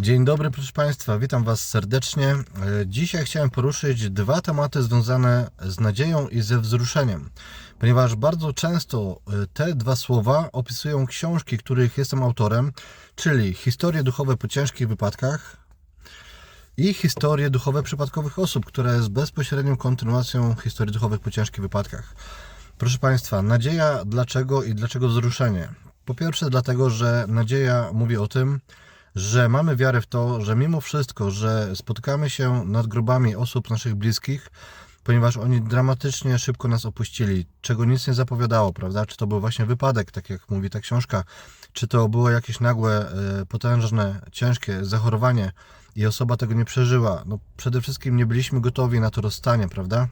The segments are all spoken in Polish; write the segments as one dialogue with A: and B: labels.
A: dobry, proszę Państwa, witam Was serdecznie. E, Dzisiaj chciałem poruszyć dwa tematy związane z nadzieją i ze wzruszeniem, ponieważ bardzo często e, te dwa słowa opisują książki, których jestem autorem, czyli historie duchowe po ciężkich wypadkach i historie duchowe przypadkowych osób, która jest bezpośrednią kontynuacją historii duchowych po ciężkich wypadkach. Proszę Państwa, nadzieja dlaczego i dlaczego wzruszenie? Po pierwsze, dlatego, że nadzieja mówi o tym, że mamy wiarę w to, że mimo wszystko, że spotykamy się nad grobami osób naszych bliskich, ponieważ oni dramatycznie szybko nas opuścili, czego nic nie zapowiadało, prawda? Czy to był właśnie wypadek, tak jak mówi ta książka, czy to było jakieś nagłe, e, potężne, ciężkie zachorowanie i osoba tego nie przeżyła. No przede wszystkim nie byliśmy gotowi na to rozstanie, prawda?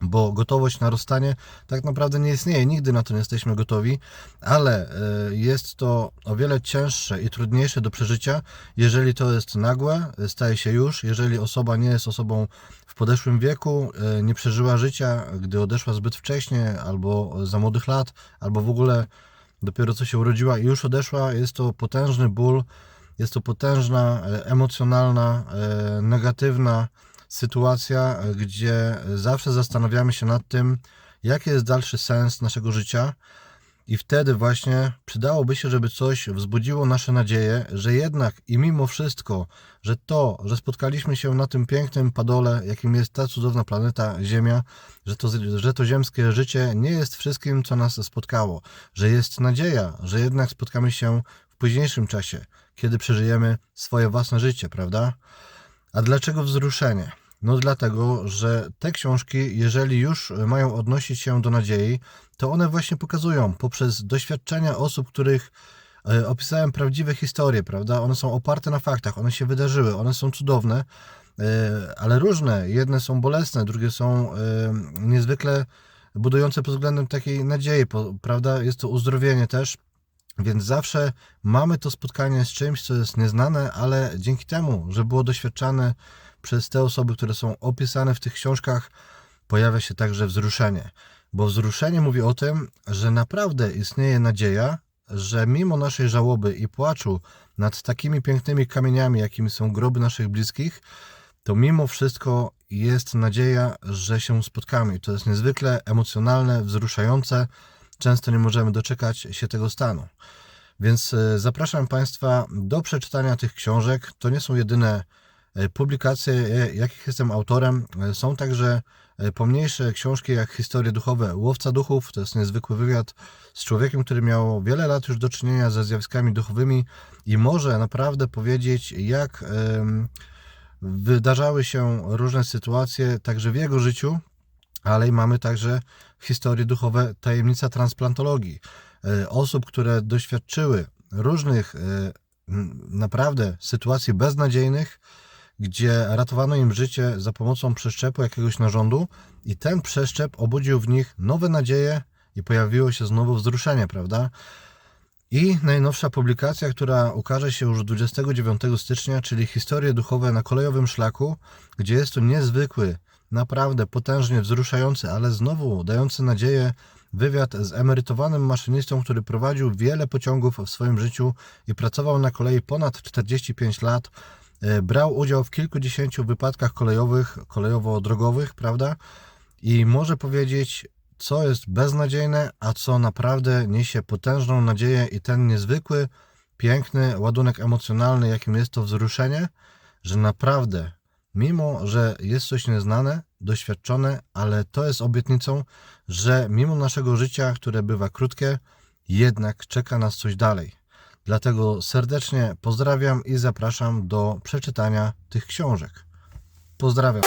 A: Bo gotowość na rozstanie tak naprawdę nie istnieje, nigdy na to nie jesteśmy gotowi, ale e, jest to o wiele cięższe i trudniejsze do przeżycia, jeżeli to jest nagłe, staje się już, jeżeli osoba nie jest osobą w podeszłym wieku, e, nie przeżyła życia, gdy odeszła zbyt wcześnie, albo za młodych lat, albo w ogóle dopiero co się urodziła i już odeszła, jest to potężny ból, jest to potężna, e, emocjonalna, negatywna, sytuacja, gdzie zawsze zastanawiamy się nad tym, jaki jest dalszy sens naszego życia. I wtedy właśnie przydałoby się, żeby coś wzbudziło nasze nadzieje, że jednak i mimo wszystko, że to, że spotkaliśmy się na tym pięknym padole, jakim jest ta cudowna planeta Ziemia, że to, że to ziemskie życie nie jest wszystkim, co nas spotkało, że jest nadzieja, że jednak spotkamy się w późniejszym czasie, kiedy przeżyjemy swoje własne życie, prawda? A dlaczego wzruszenie? No dlatego, że te książki, jeżeli już mają odnosić się do nadziei, to one właśnie pokazują poprzez doświadczenia osób, których e, opisałem prawdziwe historie, prawda? One są oparte na faktach, one się wydarzyły, one są cudowne, e, ale różne. Jedne są bolesne, drugie są e, niezwykle budujące pod względem takiej nadziei, prawda? Jest to uzdrowienie też. Więc zawsze mamy to spotkanie z czymś, co jest nieznane, ale dzięki temu, że było doświadczane przez te osoby, które są opisane w tych książkach, pojawia się także wzruszenie. Bo wzruszenie mówi o tym, że naprawdę istnieje nadzieja, że mimo naszej żałoby i płaczu nad takimi pięknymi kamieniami, jakimi są groby naszych bliskich, to mimo wszystko jest nadzieja, że się spotkamy. To jest niezwykle emocjonalne, wzruszające. Często nie możemy doczekać się tego stanu. Więc e, zapraszam Państwa do przeczytania tych książek. To nie są jedyne E, publikacje, e, jakich jestem autorem. Są także pomniejsze książki jak Historie duchowe Łowca Duchów. To jest niezwykły wywiad z człowiekiem, który miał wiele lat już do czynienia ze zjawiskami duchowymi i może naprawdę powiedzieć, jak wydarzały się różne sytuacje także w jego życiu, ale i mamy także historie duchowe Tajemnica transplantologii. Osób, które doświadczyły różnych naprawdę sytuacji beznadziejnych, gdzie ratowano im życie za pomocą przeszczepu jakiegoś narządu i ten przeszczep obudził w nich nowe nadzieje i pojawiło się znowu wzruszenie, prawda? I najnowsza publikacja, która ukaże się już 29 stycznia, czyli Historie duchowe na kolejowym szlaku, gdzie jest to niezwykły, naprawdę potężnie wzruszający, ale znowu dający nadzieję wywiad z emerytowanym maszynistą, który prowadził wiele pociągów w swoim życiu i pracował na kolei ponad 45 lat E, brał udział w kilkudziesięciu wypadkach kolejowych, kolejowo-drogowych, prawda? I może powiedzieć, co jest beznadziejne, a co naprawdę niesie potężną nadzieję i ten niezwykły, piękny ładunek emocjonalny, jakim jest to wzruszenie, że naprawdę, mimo że jest coś nieznane, doświadczone, ale to jest obietnicą, że mimo naszego życia, które bywa krótkie, jednak czeka nas coś dalej. Dlatego serdecznie pozdrawiam i zapraszam do przeczytania tych książek. Pozdrawiam.